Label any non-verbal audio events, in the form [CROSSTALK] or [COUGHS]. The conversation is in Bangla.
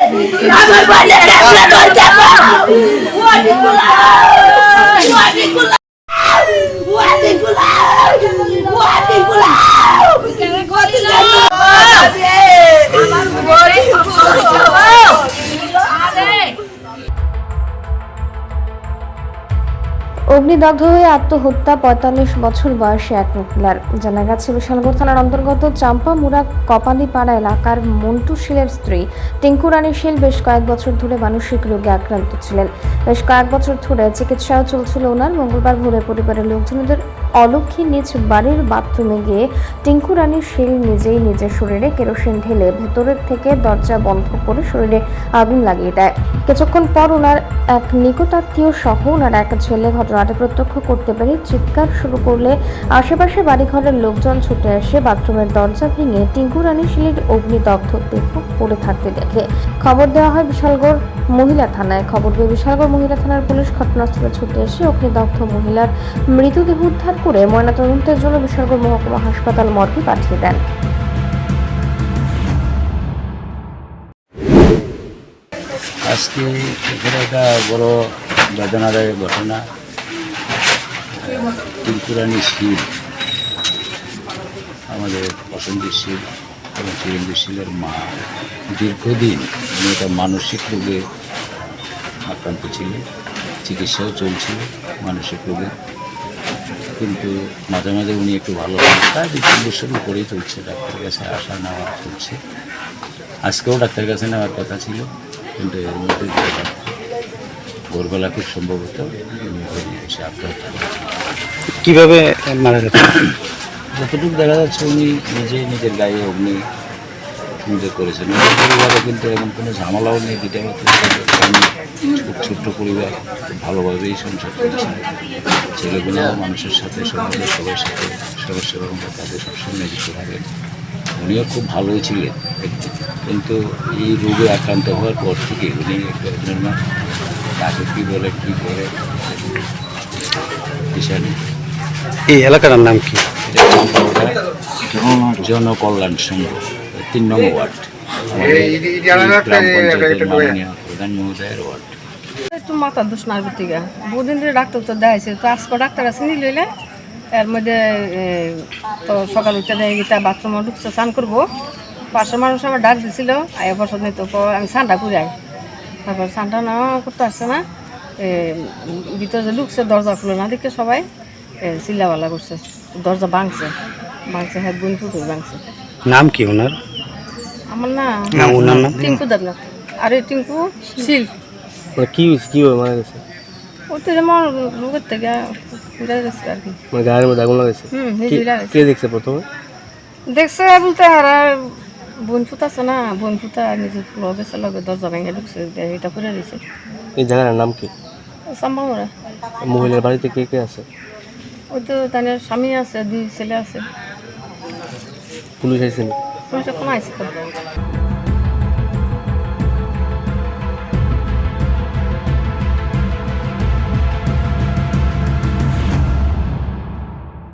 আমার বাইরে একটা দরজা ওয়াদিকুলা ওয়াদিকুলা ওয়াদিকুলা ওয়াদিকুলা অগ্নিদগ্ধ হয়ে আত্মহত্যা পঁয়তাল্লিশ বছর বয়সে এক মহিলার। জানা গেছে, বিশালগড় থানার অন্তর্গত চাম্পামুড়া কপালিপাড়া এলাকার মন্টু শিলের স্ত্রী টিঙ্কু রানী শীল বেশ কয়েক বছর ধরে মানসিক রোগে আক্রান্ত ছিলেন। বেশ কয়েক বছর ধরে চিকিৎসাও চলছিল ওনার। মঙ্গলবার ভোরে পরিবারের লোকজনদের অলক্ষী নিজ বাড়ির বাথরুমে গিয়ে টিঙ্কু রানী শীল নিজেই নিজের শরীরে কেরোসিন ঢেলে ভেতরের থেকে দরজা বন্ধ করে শরীরে আগুন লাগিয়ে দেয়। কিছুক্ষণ পর ওনার এক নিকটাত্মীয় সহ ওনার এক ছেলে ঘটনাটি প্রত্যক্ষ করতে পেরে চিৎকার শুরু করলে আশেপাশে বাড়িঘরের লোকজন ছুটে আসে বাথরুমের দরজা ভেঙে টিঙ্কু রানী শিলির অগ্নিদগ্ধ দেহ পড়ে থাকতে দেখে। খবর দেওয়া হয় বিশালগড় মহিলা থানায়। খবর পেয়ে বিশালগড় মহিলা থানার পুলিশ ঘটনাস্থলে ছুটে এসে অগ্নিদগ্ধ মহিলার মৃতদেহ উদ্ধার করে ময়নাতদন্তের জন্য বিশালগড় মহকুমা হাসপাতাল মর্গে পাঠিয়ে দেন। আজকে এখানে একটা বড় বেদনাদায়ক ঘটনা তিলপুরানি শিব আমাদের পছন্দের শিব এবং চিরঞ্জীব শিবের মা দীর্ঘদিন উনি একটা মানসিক রোগে আক্রান্ত ছিলেন, চিকিৎসাও চলছিল মানসিক রোগে। কিন্তু মাঝে মাঝে উনি একটু ভালো তার তিন বছর উপরেই চলছে ডাক্তারের কাছে আসা নেওয়া চলছে। আজকেও ডাক্তারের কাছে নেওয়ার কথা ছিল কিন্তু এর মধ্যে ভোরবেলা খুব সম্ভবত এসে আত্মহত্যা কীভাবে মারা গেছে [COUGHS] যতটুকু দেখা যাচ্ছে উনি নিজে নিজের গায়ে অগ্নি নিজে করেছেন ওনার পরিবারে কিন্তু এমন কোনো ঝামেলাও নেই যেটা খুব ছোট্ট পরিবার খুব ভালোভাবেই সংসার করছে ছেলেগুলো মানুষের সাথে সমাজের সবার সাথে সবার সেবা এবং তাদের সবসময় নিযুক্ত থাকেন উনিও খুব ভালোই ছিলেন কিন্তু এই রোগে আক্রান্ত হওয়ার পর থেকে উনি একটা কাকে কী বলে কী করে এই এলাকার নাম কি? জনকল্যাণ সংঘ। তিন নম্বর ওয়ার্ড। প্রধান মহোদয়ের একটু দোষ বহুদিন ধরে ডাক্তার তো দেখাইছে তো আজকে ডাক্তার আছে নি লইলে এর মধ্যে এ, তো সকাল উঠতে দেয় গিয়ে বাথরুমে ঢুকছে স্নান করব। পাশের মানুষ আমার ডাক দিছিল আয়া বছর নিত আমি স্নানটা করে তারপর স্নানটা না করতে আসছে না। এ, ভিতরে যে ঢুকছে দরজা খুলে না দেখে সবাই এ, চিল্লাবালা করছে। দরজা ভাঙছে। ভাঙছে হ্যাঁ বোন ফুটে ভাঙছে। নাম কি ওনার? আমার না না ওনার নাম টিঙ্কু দেবনাথ আর এই টিঙ্কু শিল। মানে কি হয়েছে কীভাবে মারা গেছে? ওতে যেমন রোগের থেকে উড়ে গেছে আর কি। মানে গায়ের মধ্যে আগুন লাগাইছে? হুম কে- দেখছে প্রথমে? দেখছে বলতে আর বোন ফুটা আছে না বোন ফুটা নিজে ফুল গেছে লগে দরজা ভেঙে ঢুকছে এটা করে দিছে এই জায়গাটার নাম কি? সম্ভবরা মহিলার বাড়িতে কে কে আছে? ওই তো তাদের স্বামী আছে দুই ছেলে আছে। পুলিশ আইসেনি আইসে তো